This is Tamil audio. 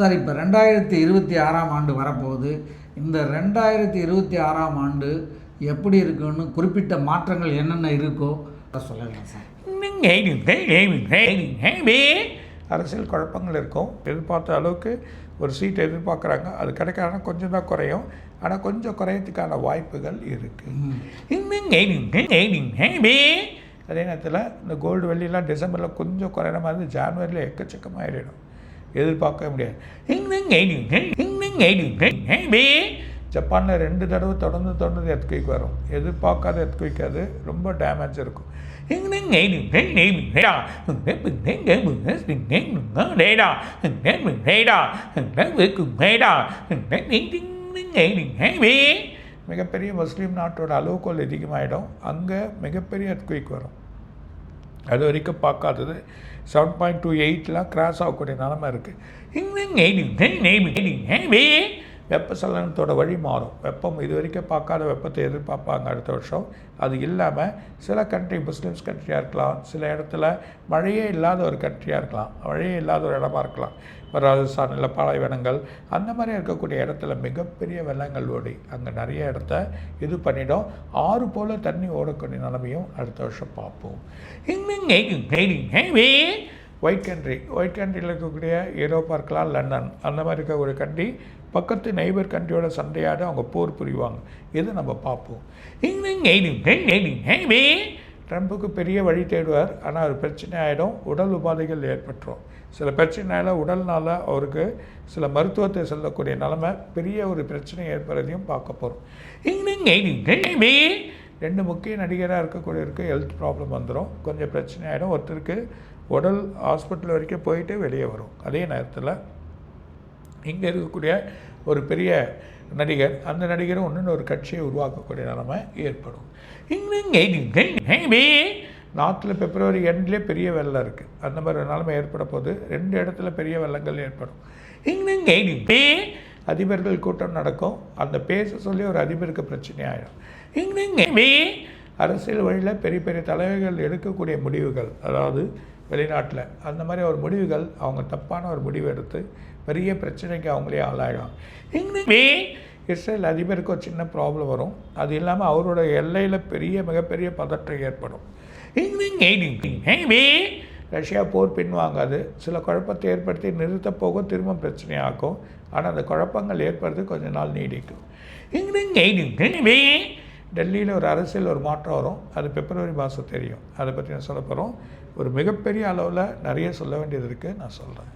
சார் இப்போ ரெண்டாயிரத்தி இருபத்தி ஆறாம் ஆண்டு வரப்போகுது. இந்த ரெண்டாயிரத்தி இருபத்தி ஆறாம் ஆண்டு எப்படி இருக்குன்னு குறிப்பிட்ட மாற்றங்கள் என்னென்ன இருக்கோ சொல்லலாம் சார். அரசியல் குழப்பங்கள் இருக்கும். எதிர்பார்த்த அளவுக்கு ஒரு சீட் எதிர்பார்க்குறாங்க. அது கிடைக்காதுனா கொஞ்சம் தான் குறையும். ஆனால் கொஞ்சம் குறையத்துக்கான வாய்ப்புகள் இருக்குது அதே நேரத்தில் இந்த கோல்டு வெள்ளிலாம் டிசம்பரில் கொஞ்சம் குறையிற மாதிரி ஜான்வரியில் எக்கச்சக்கமாக ஏறிடும். எதிர்பார்க்கவே முடியாது ஜப்பானில் ரெண்டு தடவை தொடர்ந்து தொடர்ந்து எர்த்குவிக் வரும் எதிர்பார்க்காத எர்த்குவிக் ரொம்ப டேமேஜ் இருக்கும் மிகப்பெரிய முஸ்லீம் நாட்டோட அளவுகோல் அதிகமாகிடும் அங்கே மிகப்பெரிய எர்த்குவிக் வரும் அது வரைக்கும் பார்க்காதது செவன் பாயிண்ட் டூ எயிட்லாம் கிராஸ் ஆகக்கூடிய நிலமை இருக்குது வெப்பசலனத்தோட வழி மாறும். வெப்பம் இது வரைக்கும் பார்க்காத வெப்பத்தை எதிர்பார்ப்பாங்க அடுத்த வருஷம். அது இல்லாமல் சில கண்ட்ரி முஸ்லீம்ஸ் கண்ட்ரியாக இருக்கலாம். சில இடத்துல மழையே இல்லாத ஒரு கண்ட்ரியாக இருக்கலாம். மழையே இல்லாத ஒரு இடமா இருக்கலாம். இப்போ ராஜஸ்தான் இல்லை பாலைவனங்கள் அந்த மாதிரி இருக்கக்கூடிய இடத்துல மிகப்பெரிய வெள்ளங்கள் ஓடி அங்கே நிறைய இடத்த இது பண்ணிடும். ஆறு போல் தண்ணி ஓடக்கூடிய நிலைமையும் அடுத்த வருஷம் பார்ப்போம். ஒயிட் கண்ட்ரி ஒயிட் கண்ட்ரியில் இருக்கக்கூடிய ஐரோப்பா பார்க்கலாம் லண்டன் அந்த மாதிரி இருக்கக்கூடிய கண்ட்ரி பக்கத்து நெய்பர் கண்ட்ரியோட சண்டையாட அவங்க போர் புரிவாங்க. இது நம்ம பார்ப்போம் ட்ரம்ப்புக்கு பெரிய வழி தேடுவார். ஆனால் ஒரு பிரச்சனை ஆகிடும் உடல் உபாதைகள் ஏற்பட்டுரும். சில பிரச்சனையால் உடல்னால் அவருக்கு சில மருத்துவத்தை செல்லக்கூடிய நிலமை பெரிய ஒரு பிரச்சனை ஏற்படுறதையும் பார்க்க போகிறோம் ரெண்டு முக்கிய நடிகராக இருக்கக்கூடியவருக்கு ஹெல்த் ப்ராப்ளம் வந்துடும் கொஞ்சம் பிரச்சனை ஆகிடும் ஒருத்தருக்கு உடல் ஹாஸ்பிட்டல் வரைக்கும் போயிட்டு வெளியே வரும். அதே நேரத்தில் இங்கே இருக்கக்கூடிய ஒரு பெரிய நடிகர் அந்த நடிகரும் ஒன்று ஒரு கட்சியை உருவாக்கக்கூடிய நிலைமை ஏற்படும். நாற்றுல பிப்ரவரி எண்ட்லேயே பெரிய வெள்ளம் இருக்குது அந்த மாதிரி நிலைமை ஏற்பட போது ரெண்டு இடத்துல பெரிய வெள்ளங்கள் ஏற்படும். அதிபர்கள் கூட்டம் நடக்கும். அந்த பேச சொல்லி ஒரு அதிபருக்கு பிரச்சனை ஆகிடும் அரசியல் வழியில் பெரிய பெரிய தலைவர்கள் எடுக்கக்கூடிய முடிவுகள் அதாவது வெளிநாட்டில் அந்த மாதிரி ஒரு முடிவுகள் அவங்க தப்பான ஒரு முடிவு எடுத்து பெரிய பிரச்சனைக்கு அவங்களே ஆளாயிடும் இஸ்ரேல் அதிபருக்கு ஒரு சின்ன ப்ராப்ளம் வரும். அது இல்லாமல் அவரோட எல்லையில் பெரிய மிகப்பெரிய பதற்றம் ஏற்படும். ரஷ்யா போர் பின்வாங்காது. சில குழப்பத்தை ஏற்படுத்தி நிறுத்த போக திரும்ப பிரச்சனையாக்கும் ஆனால் அந்த குழப்பங்கள் ஏற்படுறது கொஞ்ச நாள் நீடிக்கும். டெல்லியில் ஒரு அரசியல் ஒரு மாற்றம் வரும். அது பிப்ரவரி மாதம் தெரியும். அதை பற்றி நான் சொல்ல போகிறோம் ஒரு மிகப்பெரிய அளவில் நிறைய சொல்ல வேண்டியது இருக்குது நான் சொல்கிறேன்